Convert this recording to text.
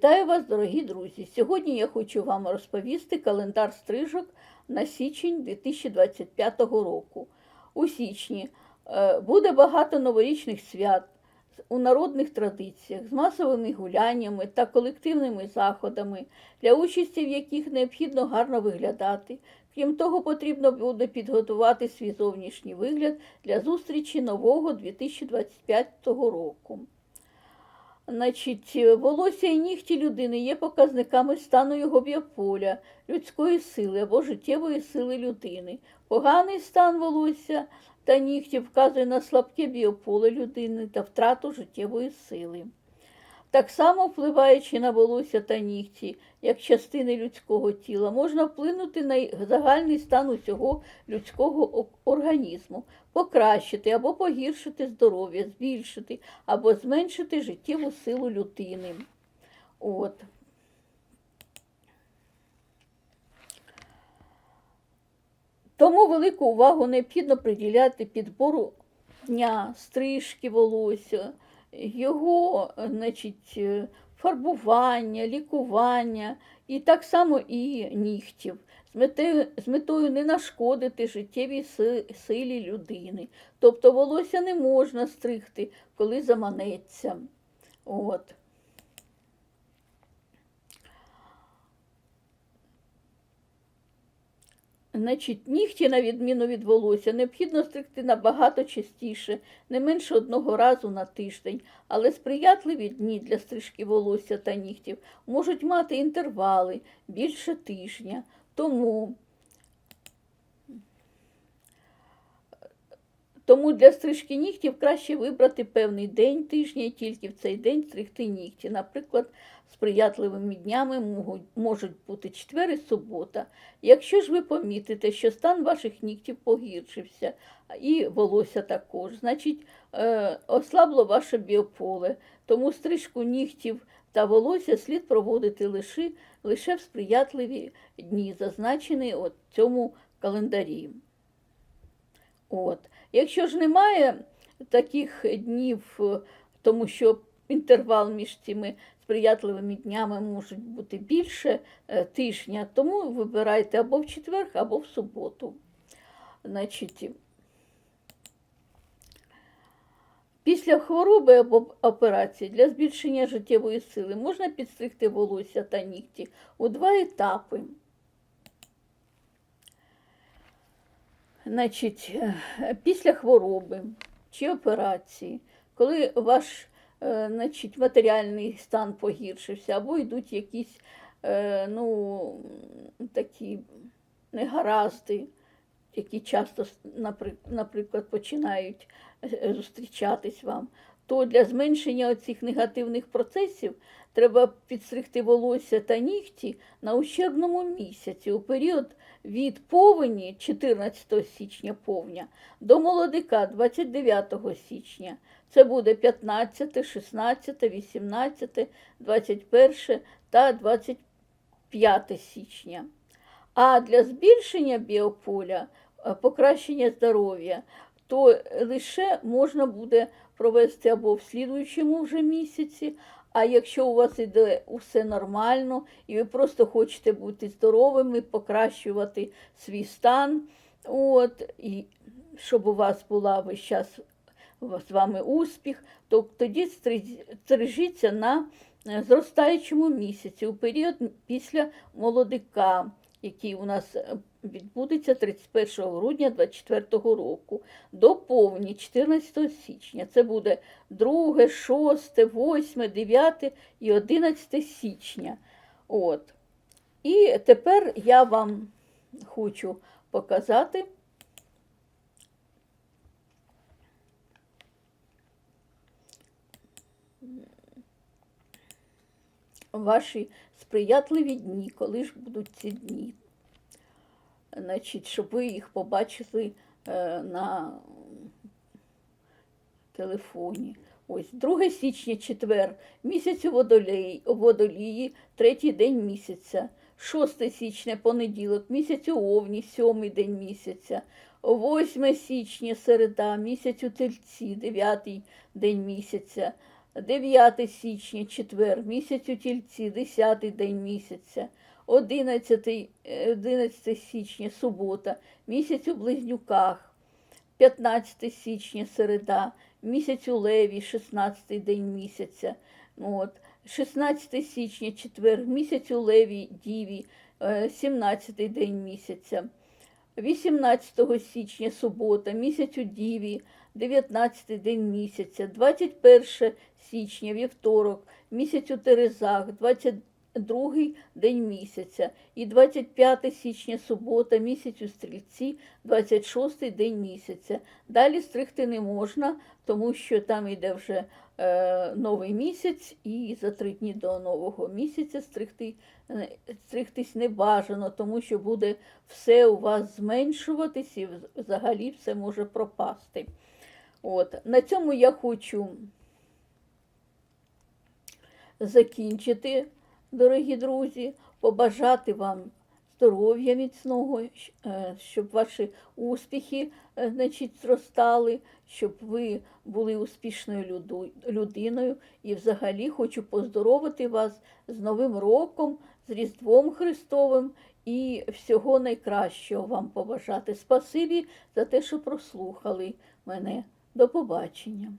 Вітаю вас, дорогі друзі! Сьогодні я хочу вам розповісти календар стрижок на січень 2025 року. У січні е, буде багато новорічних свят у народних традиціях з масовими гуляннями та колективними заходами, для участі в яких необхідно гарно виглядати. Крім того, потрібно буде підготувати свій зовнішній вигляд для зустрічі нового 2025 року. Значить, волосся і нігті людини є показниками стану його біополя, людської сили або життєвої сили людини. Поганий стан волосся та нігті вказує на слабке біополе людини та втрату життєвої сили. Так само, впливаючи на волосся та нігті, як частини людського тіла, можна вплинути на загальний стан усього людського організму, покращити або погіршити здоров'я, збільшити або зменшити життєву силу людини. От. Тому велику увагу необхідно приділяти підбору дня, стрижки волосся, його значить, фарбування, лікування і так само і нігтів, з метою, з метою не нашкодити життєвій силі людини. Тобто волосся не можна стригти, коли заманеться. От. Значить, нігті, на відміну від волосся, необхідно стригти набагато частіше, не менше одного разу на тиждень, але сприятливі дні для стрижки волосся та нігтів можуть мати інтервали більше тижня. Тому Тому для стрижки нігтів краще вибрати певний день тижня і тільки в цей день стригти нігті. Наприклад, сприятливими днями можуть бути четвер і субота. Якщо ж ви помітите, що стан ваших нігтів погіршився, і волосся також, значить е, ослабло ваше біополе, тому стрижку нігтів та волосся слід проводити лише, лише в сприятливі дні, зазначені у цьому календарі. От. Якщо ж немає таких днів, тому що інтервал між цими сприятливими днями може бути більше е, тижня, тому вибирайте або в четвер, або в суботу. Значить, Після хвороби або операції для збільшення життєвої сили можна підстригти волосся та нігті у два етапи. Значить, е, після хвороби чи операції, коли ваш е, значить, матеріальний стан погіршився, або йдуть якісь е, ну, такі негаразди, які часто, наприклад, починають зустрічатись вам, то для зменшення цих негативних процесів треба підстригти волосся та нігті на ущербному місяці у період від повені 14 січня повня до молодика 29 січня. Це буде 15, 16, 18, 21 та 25 січня. А для збільшення біополя, е, покращення здоров'я, то лише можна буде провести або в слідуючому вже місяці, а якщо у вас іде усе нормально, і ви просто хочете бути здоровими, покращувати свій стан, от, і щоб у вас була весь час з вами успіх, то тоді стрижіться на е, зростаючому місяці у період після молодика який у нас е, відбудеться 31 грудня 2024 року, до повні 14 січня. Це буде 2, 6, 8, 9 і 11 січня. От. І тепер я вам хочу показати. Ваші сприятливі дні, коли ж будуть ці дні. Значить, щоб ви їх побачили е, на телефоні. Ось 2 січня, четвер, місяць у водолії, водолії, третій день місяця, 6 січня, понеділок, місяць у овні, сьомий день місяця, 8 січня, середа, місяць у тельці, дев'ятий день місяця. 9 січня, четвер, місяць у тільці, 10 день місяця, 11, е, 11 січня, субота, місяць у близнюках, 15 січня, середа, місяць у леві, 16 день місяця. От. 16 січня, четвер, місяць у леві, діві, е, 17 день місяця. 18 січня, субота, місяць у Діві, 19 день місяця, 21 січня, вівторок, місяць у Терезах, 22 день місяця і 25 січня, субота, місяць у Стрільці, 26 день місяця. Далі стригти не можна, тому що там йде вже е, новий місяць, і за три дні до нового місяця стригти, е, стригтись не бажано, тому що буде все у вас зменшуватись і взагалі все може пропасти. От. На цьому я хочу закінчити, дорогі друзі, побажати вам здоров'я міцного, е, щоб ваші успіхи е, значить, зростали, щоб ви були успішною людиною. І взагалі хочу поздоровити вас з Новим роком, з Різдвом Христовим і всього найкращого вам побажати. Спасибі за те, що прослухали мене. До побачення.